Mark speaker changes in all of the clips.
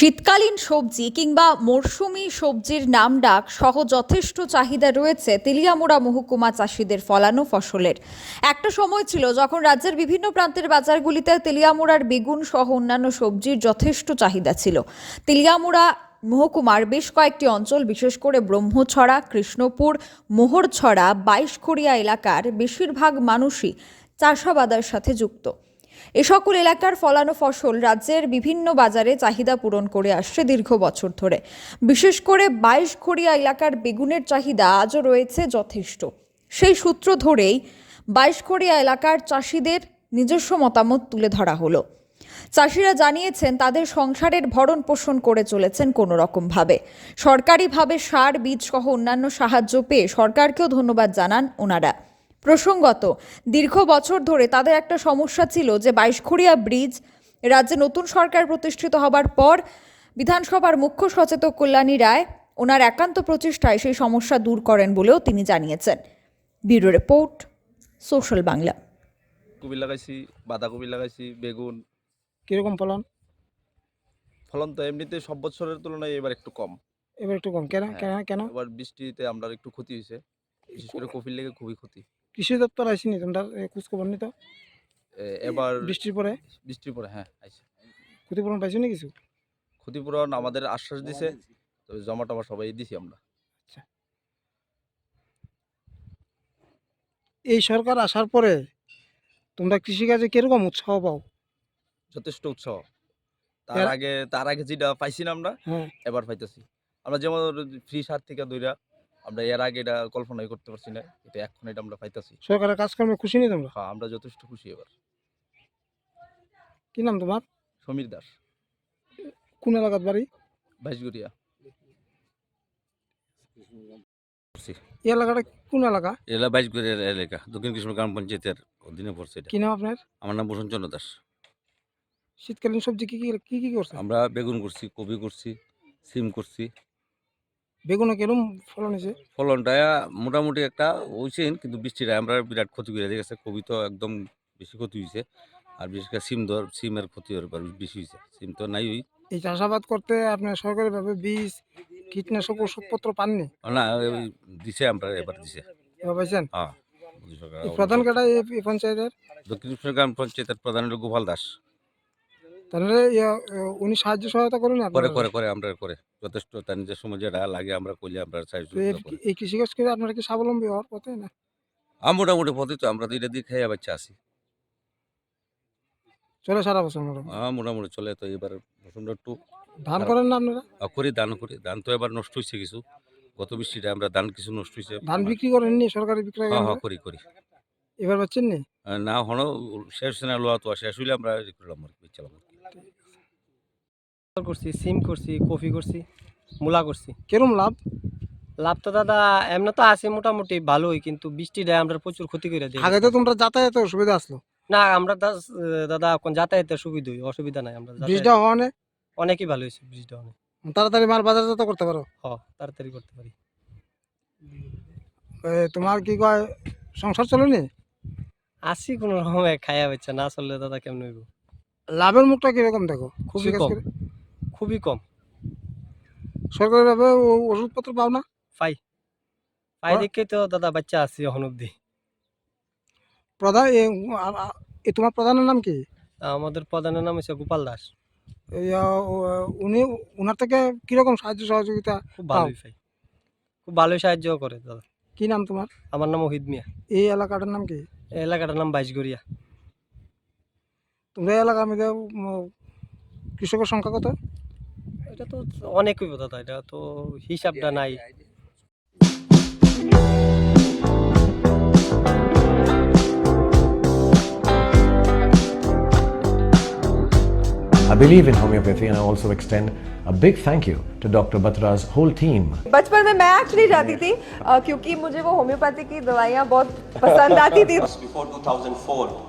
Speaker 1: শীতকালীন সবজি কিংবা মরশুমি সবজির নাম ডাক সহ যথেষ্ট চাহিদা রয়েছে তেলিয়ামুড়া মহকুমা চাষিদের ফলানো ফসলের। একটা সময় ছিল যখন রাজ্যের বিভিন্ন প্রান্তের বাজারগুলিতে তেলিয়ামুড়ার বেগুন সহ অন্যান্য সবজির যথেষ্ট চাহিদা ছিল। তেলিয়ামুড়া মহকুমার বেশ কয়েকটি অঞ্চল, বিশেষ করে ব্রহ্মছড়া, কৃষ্ণপুর, মোহরছড়া, বাইশখড়িয়া এলাকার বেশিরভাগ মানুষই চাষাবাদের সাথে যুক্ত। এ সকল এলাকার ফলানো ফসল রাজ্যের বিভিন্ন বাজারে চাহিদা পূরণ করে আসছে দীর্ঘ বছর ধরে। বিশেষ করে বাইশখড়িয়া এলাকার বেগুনের চাহিদা আজও রয়েছে যথেষ্ট। সেই সূত্র ধরেই বাইশখড়িয়া এলাকার চাষিদের নিজস্ব মতামত তুলে ধরা হলো। চাষিরা জানিয়েছেন, তাদের সংসারের ভরণ পোষণ করে চলেছেন কোনো রকমভাবে সরকারিভাবে সার বীজ সহ অন্যান্য সাহায্য পেয়ে সরকারকেও ধন্যবাদ জানান ওনারা। প্রসঙ্গত দীর্ঘ বছর ধরে তাদের একটা সমস্যা ছিল যে বাইশখড়িয়া ব্রিজ রাজ্যে নতুন সরকার প্রতিষ্ঠিত হবার পর বিধানসভার মুখ্য সচেতক কল্যাণী রায় ওনার একান্ত প্রচেষ্টায় সেই সমস্যা দূর করেন বলেও তিনি জানিয়েছেন। Bureau report social Bangla.
Speaker 2: Copy লাগাইছি বাঁধাকপি লাগাইছি বেগুন।
Speaker 3: কীরকম ফলন?
Speaker 2: ফলন তো এমনিতে সব বছরের তুলনায় এবার একটু কম।
Speaker 3: এবার একটু কম। কেন? কেন
Speaker 2: হ্যাঁ।
Speaker 3: কেন?
Speaker 2: এবার বৃষ্টিতে আমরা একটু ক্ষতি হয়েছে বিশেষ করে কপির লেগে খুবই ক্ষতি।
Speaker 3: কৃষি দপ্তর আসেনি তোমরা? খোঁজ খবর নিত?
Speaker 2: এবার
Speaker 3: বৃষ্টির পরে
Speaker 2: বৃষ্টির পরে হ্যাঁ আইছে
Speaker 3: ক্ষতিপূরণ পাইছো না কিছু?
Speaker 2: ক্ষতিপূরণ আমাদের আশ্বাস দিছে তবে জমা টমা সবাই দিছি আমরা।
Speaker 3: এই সরকার আসার পরে তোমরা কৃষিকাজে কীরকম উৎসাহ পাও?
Speaker 2: যথেষ্ট উৎসাহ। তার আগে তার আগে যেটা পাইছি না আমরা
Speaker 3: হ্যাঁ।
Speaker 2: এবার পাইতেছি। আমরা যেমন ফ্রি সার থেকে দইরা আমরা এর আগে এটা কল্পনাই করতে পারছি না এটা এখন এটা আমরা পাইতেছি।
Speaker 3: সরকারের কাজকর্মে খুশি নেই তোমরা?
Speaker 2: হ্যাঁ আমরা যথেষ্ট খুশি এবার।
Speaker 3: কি নাম তোমার?
Speaker 2: সমীর দাস।
Speaker 3: কোন এলাকার বাড়ি?
Speaker 2: বাইশগুড়িয়া।
Speaker 3: এই এলাকাটা কোন এলাকা?
Speaker 4: এলা এলাকা দক্ষিণ কৃষ্ণ গ্রাম পঞ্চায়েতের অধীনে পড়ছে এটা।
Speaker 3: কি নাম আপনার?
Speaker 4: আমার নাম চন্দ্র দাস।
Speaker 3: শীতকালীন সবজি কি কি কি কি করছে
Speaker 4: আমরা বেগুন করছি কপি করছি সিম করছি।
Speaker 3: বেগুনে কীরকম ফলন হয়েছে?
Speaker 4: ফলনটা মোটামুটি একটা হয়েছে কিন্তু বৃষ্টিটা আমরা বিরাট ক্ষতি করে গেছে কপি তো একদম বেশি ক্ষতি হয়েছে আর বিশেষ করে সিম ধর সিমের ক্ষতি হওয়ার পর বেশি হয়েছে সিম তো নাই ওই।
Speaker 3: এই চাষাবাদ করতে আপনার সরকারিভাবে বীজ কীটনাশক ওষুধপত্র পাননি?
Speaker 4: না ওই দিছে আমরা এবার দিছে।
Speaker 3: এবার পাইছেন?
Speaker 4: হ্যাঁ
Speaker 3: প্রধান কাটা এই পঞ্চায়েতের?
Speaker 4: দক্ষিণ গ্রাম পঞ্চায়েতের প্রধান হলো গোপাল দাস।
Speaker 3: তাহলে উনি সাহায্য সহায়তা করেন
Speaker 4: করে করে করে আমরা করে। যথেষ্ট তার নিজের সময় যেটা লাগে আমরা করলে আমরা সাহায্য
Speaker 3: এই কৃষিকাজ করে আপনারা কি স্বাবলম্বী হওয়ার পথে না?
Speaker 4: আর মোটামুটি পথে তো আমরা তো এটা দিয়ে খেয়ে বাচ্চা আছি।
Speaker 3: চলে সারা বছর মোটামুটি।
Speaker 4: হ্যাঁ মোটামুটি চলে তো এবার প্রচণ্ড একটু
Speaker 3: ধান করেন না আপনারা?
Speaker 4: করি দান করি। ধান তো এবার নষ্ট হয়েছে কিছু। গত বৃষ্টিটা আমরা ধান কিছু নষ্ট হয়েছে
Speaker 3: ধান বিক্রি করেননি সরকারি বিক্রয়
Speaker 4: হ্যাঁ হ্যাঁ করি করি।
Speaker 3: এবার পাচ্ছেন নি
Speaker 4: না হনো শেষ না লোয়া তো শেষ হইলে আমরা করলাম আর কি। কি।
Speaker 5: করছি সিম করছি কফি করছি মূলা করছি।
Speaker 3: কিরম লাভ?
Speaker 5: লাভ তো দাদা এমনি তো আছে মোটামুটি ভালোই কিন্তু বৃষ্টি দেয় আমরা প্রচুর ক্ষতি করে দিই।
Speaker 3: আগে তো তোমরা যাতায়াতের সুবিধা আসলো।
Speaker 5: না আমরা দাদা এখন যাতায়াতের সুবিধা অসুবিধা নাই আমরা
Speaker 3: বীজটা হওয়ানে
Speaker 5: অনেকই ভালো হয়েছে বৃষ্টিটা অনেক।
Speaker 3: তাড়াতাড়ি মাল বাজারজাত করতে পারো।
Speaker 5: হ তাড়াতাড়ি করতে পারি।
Speaker 3: তোমার কি কয় সংসার চলেনি?
Speaker 5: আসি কোনো রকমে খাইয়া হচ্ছে না চললে দাদা কেমন হইব?
Speaker 3: লাভের মুখটা কীরকম দেখো?
Speaker 5: খুবই কম? খুবই কম।
Speaker 3: সরকারিভাবে ওষুধপত্র পাও না?
Speaker 5: পাই। পাই দেখে তো দাদা বাচ্চা আছি এখন অব্দি
Speaker 3: প্রধান এ, তোমার প্রধানের নাম কি?
Speaker 5: আমাদের প্রধানের নাম হচ্ছে গোপাল দাস।
Speaker 3: উনি ওনার থেকে কীরকম সাহায্য সহযোগিতা
Speaker 5: খুব ভালোই পাই। খুব ভালোই সাহায্য করে দাদা।
Speaker 3: কি নাম তোমার?
Speaker 5: আমার নাম ওহিদ মিয়া।
Speaker 3: এই এলাকাটার নাম কি?
Speaker 5: এই এলাকাটার নাম বাইশগড়িয়া।
Speaker 3: তোমরা এই এলাকার মধ্যে কৃষকের সংখ্যা কত?
Speaker 5: এটা তো অনেক হইব দাদা এটা তো হিসাবটা নাই
Speaker 6: I believe in homeopathy and I also extend a big thank you to Dr. Batra's whole team
Speaker 7: बचपन में मैं एक्चुअली जाती थी अ, क्योंकि मुझे वो होम्योपैथी की दवाइयाँ बहुत पसंद आती थी
Speaker 8: before 2004.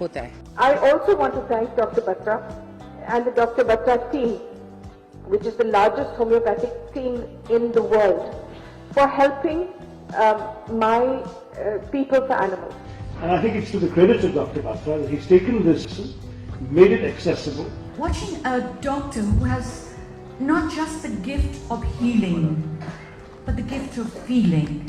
Speaker 9: होता है
Speaker 7: I also want to thank Dr. Batra and the Dr. Batra team, which is the largest homeopathic team in the world, for helping um, my uh, people for animals.
Speaker 10: And I think it's to the credit of Dr. Batra that he's taken this, made it accessible,
Speaker 11: Watching a doctor who has not just the gift of healing, but the gift of feeling.